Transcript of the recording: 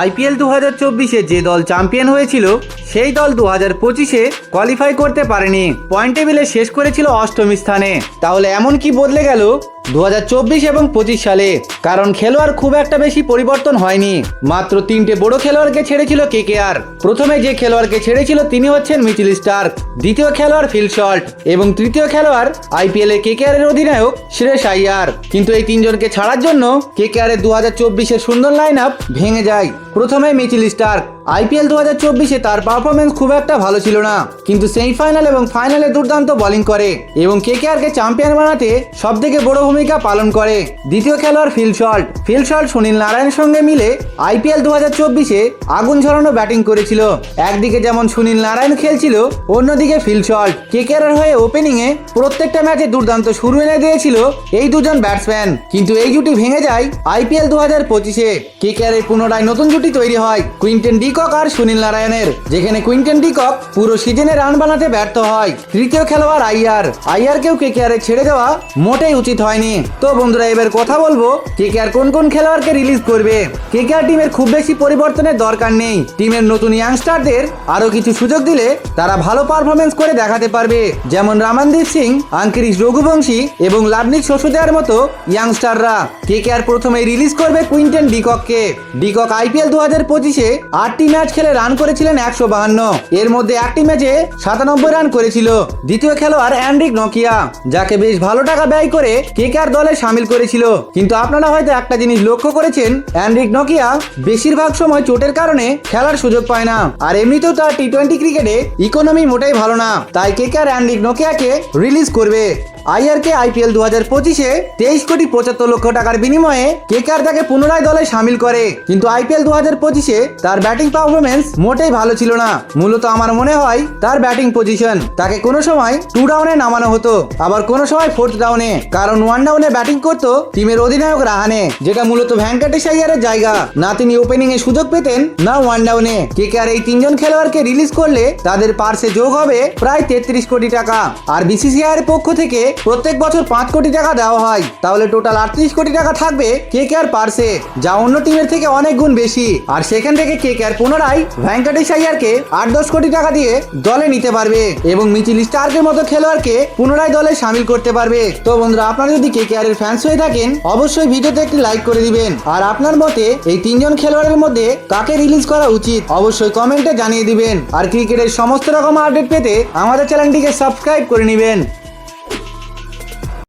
IPL দু হাজার চব্বিশে যে দল চ্যাম্পিয়ন হয়েছিল, সেই দল দু হাজার পঁচিশে কোয়ালিফাই করতে পারেনি। পয়েন্ট টেবিলে শেষ করেছিল অষ্টম স্থানে। তাহলে এমন কি বদলে গেল? দু হাজার চব্বিশ এবং পঁচিশ সালে, কারণ খেলোয়াড় খুব একটা বেশি পরিবর্তন হয়নি। মাত্র তিনটে বড় খেলোয়াড়কে ছেড়েছিল কেকেআর। প্রথমে যে খেলোয়াড়কে ছেড়েছিল তিনি হচ্ছেন মিচিল স্টার্ক, দ্বিতীয় খেলোয়াড় ফিল শল্ট এবং তৃতীয় খেলোয়াড় আইপিএল এ কেকেআর এর অধিনায়ক শ্রেয়স আইয়ার কিন্তু এই তিনজনকে ছাড়ার জন্য কেকেআর এর দু হাজার চব্বিশের সুন্দর লাইন আপ ভেঙে যায়। প্রথমে মিচিল স্টার্ক আইপিএল দু হাজার চব্বিশে তার পারফরমেন্স খুব একটা ভালো ছিল না। কিন্তু সেমিফাইনাল এবং ফাইনালে দুর্দান্ত বোলিং করে এবং কেকেআরকে চ্যাম্পিয়ন বানাতে সব থেকে বড় ভূমিকা পালন করে। দ্বিতীয় খেলোয়াড় Phil Salt Phil Salt Sunil নারায়ণের সঙ্গে মিলে আইপিএল দু হাজার চব্বিশে আগুন ঝরানো ব্যাটিং করেছিল। একদিকে যেমন সুনীল নারায়ণ খেলছিল, অন্যদিকে ফিল শল্ট কেকেআর হয়ে ওপেনিং এ প্রত্যেকটা ম্যাচে দুর্দান্ত শুরু এনে দিয়েছিল এই দুজন ব্যাটসম্যান কিন্তু এই জুটি ভেঙে যায় আইপিএল দু হাজার পঁচিশে। কেকেআর এর পুনরায় নতুন জুটি তৈরি হয় কুইন্টেন ডিকক আর সুনীল নারায়ণের, যেখানে কুইন্টেন ডিকক পুরো সিজনে রান বানাতে ব্যর্থ হয়। তৃতীয় খেলোয়াড় আইয়ার। আইয়ারকেও কেকেআর ছেড়ে দেওয়া মোটেই উচিত হয়নি। তো বন্ধুরা, এবার কথা বলব কেকেআর কোন কোন খেলোয়াড়কে রিলিজ করবে? কেকেআর টিমের খুব বেশি পরিবর্তনের দরকার নেই। টিমের নতুন ইয়াংস্টারদের আরও কিছু সুযোগ দিলে তারা ভালো পারফরমেন্স করে দেখাতে পারবে। যেমন রামানদীপ সিং আঙ্কিরিশ রঘুবংশী এবং লাভনিক শশুদেয়ার মতো ইয়াংস্টাররা। কেকেআর প্রথমে রিলিজ করবে কুইন্টেন ডিকককে। ডিকক আইপিএল দু হাজার পঁচিশে আটটি ম্যাচ খেলে রান করেছিলেন একশো বাহান্ন। এর মধ্যে একটি ম্যাচে সাতানব্বই রান করেছিল। দ্বিতীয় খেলোয়াড় অ্যান্ড্রিক নকিয়া, যাকে বেশ ভালো টাকা ব্যয় করে কেকেআর দলে সামিল করেছিল। কিন্তু আপনারা হয়তো একটা জিনিস লক্ষ্য করেছেন, অ্যান্ড্রিক নকিয়া বেশিরভাগ সময় চোটের কারণে খেলার সুযোগ পায় না। আর এমনিতেও তার টি টোয়েন্টি ক্রিকেটে ইকোনমি মোটেই ভালো না। তাই কেকেআর অ্যান্ড্রিক নকিয়াকে রিলিজ করবে। আইআরকে আইপিএল দু হাজার পঁচিশে তেইশ কোটি পঁচাত্তর লক্ষ টাকার বিনিময়ে কেকার তাকে পুনরায় দলে সামিল করে। কিন্তু আইপিএল দু হাজার পঁচিশে তার ব্যাটিং পারফরমেন্স মোটেই ভালো ছিল না। মূলত আমার মনে হয় তার ব্যাটিং পজিশন তাকে কোনো সময় টু ডাউনে নামানো হতো, আবার কোনো সময় ফোর্থ ডাউনে কারণ ওয়ান ডাউনে ব্যাটিং করতো টিমের অধিনায়ক রাহানে, যেটা মূলত ভ্যাঙ্কটেশ আইয়ারের জায়গা। না তিনি ওপেনিং এ সুযোগ পেতেন, না ওয়ান ডাউনে কেকেআর এই তিনজন খেলোয়াড়কে রিলিজ করলে তাদের পার্সে যোগ হবে প্রায় তেত্রিশ কোটি টাকা। আর বিসিসিআই এর পক্ষ থেকে প্রত্যেক বছর পাঁচ কোটি টাকা দেওয়া হয়। তাহলে টোটাল আটত্রিশ কোটি টাকা থাকবে কে কে আর পার্সে যা অন্য টিমের থেকে অনেক গুণ বেশি। আর সেখান থেকে কে কে আর পুনরায় ভেঙ্কটেশ আইয়ারকে আট দশ কোটি টাকা দিয়ে দলে নিতে পারবে এবং মিচিল স্টার্কের মতো খেলোয়াড়কে পুনরায় দলে সামিল করতে পারবে। তো বন্ধুরা, আপনারা যদি কে কে আর এর ফ্যান্স হয়ে থাকেন, অবশ্যই ভিডিওতে একটি লাইক করে দিবেন। আর আপনার মতে এই তিনজন খেলোয়াড়ের মধ্যে কাকে রিলিজ করা উচিত, অবশ্যই কমেন্টে জানিয়ে দিবেন। আর ক্রিকেটের সমস্ত রকম আপডেট পেতে আমাদের চ্যানেলটিকে সাবস্ক্রাইব করে নেবেন।